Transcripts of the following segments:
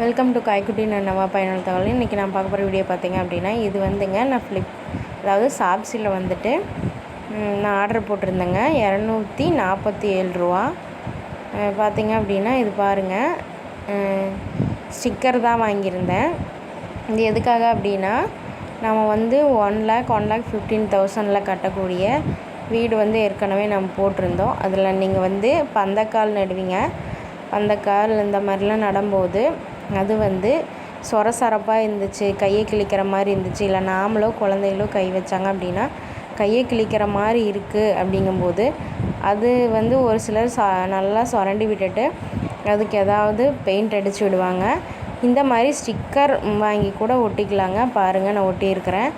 Welcome to காய்க்குட்டி நன்னவா பயனுள்ள தகவல் இன்றைக்கி நான் பார்க்க போகிற வீடியோ பார்த்தீங்க அப்படின்னா இது வந்துங்க நான் ஃப்ளிப் அதாவது சாப்ஸியில் வந்துட்டு நான் ஆர்டர் போட்டிருந்தேங்க. இரநூத்தி நாற்பத்தி ஏழு ரூபா. பார்த்தீங்க அப்படின்னா இது பாருங்கள் ஸ்டிக்கர் தான் வாங்கியிருந்தேன். இது எதுக்காக அப்படின்னா நம்ம வந்து one lakh one lakh fifteen தௌசண்டில் கட்டக்கூடிய வீடு வந்து ஏற்கனவே நம்ம போட்டிருந்தோம். அதில் நீங்கள் வந்து பந்தக்கால் நடுவீங்க. பந்தக்கால் இந்த மாதிரிலாம் நடும்போது அது வந்து சொர சொரப்பாக இருந்துச்சு கையை கிழிக்கிற மாதிரி இருந்துச்சு. இல்லை நாமளோ குழந்தைகளோ கை வச்சாங்க அப்படின்னா கையை கிழிக்கிற மாதிரி இருக்குது அப்படிங்கும்போது அது வந்து ஒரு சிலர் ச நல்லா சுரண்டி விட்டுட்டு அதுக்கு ஏதாவது பெயிண்ட் அடித்து விடுவாங்க. இந்த மாதிரி ஸ்டிக்கர் வாங்கி கூட ஒட்டிக்கலாங்க. பாருங்கள் நான் ஒட்டியிருக்கிறேன்.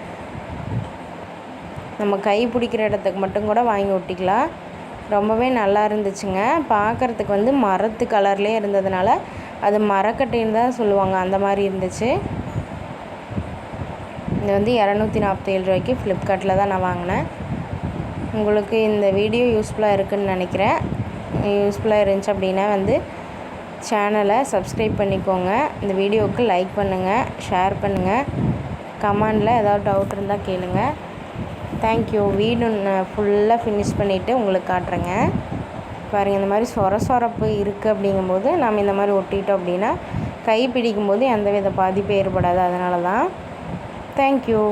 நம்ம கை பிடிக்கிற இடத்துக்கு மட்டும் கூட வாங்கி ஒட்டிக்கலாம். ரொம்பவே நல்லா இருந்துச்சுங்க. பார்க்குறதுக்கு வந்து மரத்து கலர்லேயே இருந்ததுனால அது மரக்கட்டைன்னு தான் சொல்லுவாங்க அந்த மாதிரி இருந்துச்சு. இது வந்து இரநூத்தி நாற்பத்தேழு ரூபாய்க்கு ஃப்ளிப்கார்ட்டில் தான் நான் வாங்கினேன். உங்களுக்கு இந்த வீடியோ யூஸ்ஃபுல்லாக இருக்குன்னு நினைக்கிறேன். யூஸ்ஃபுல்லாக இருந்துச்சு அப்படின்னா வந்து சேனலை சப்ஸ்கிரைப் பண்ணிக்கோங்க. இந்த வீடியோவுக்கு லைக் பண்ணுங்கள் ஷேர் பண்ணுங்கள் கமெண்டில் ஏதாவது டவுட் இருந்தால் கேளுங்கள் தேங்க்யூ வீடு ஃபுல்லாக ஃபினிஷ் பண்ணிவிட்டு உங்களுக்கு காட்டுறேங்க. பாருங்கள் இந்த மாதிரி சொர சொரப்பு இருக்குது அப்படிங்கும்போது நம்ம இந்த மாதிரி ஒட்டிட்டோம் அப்படின்னா கை பிடிக்கும்போது எந்த வித பாதிப்பும் ஏற்படாது. அதனால தான் தேங்க்யூ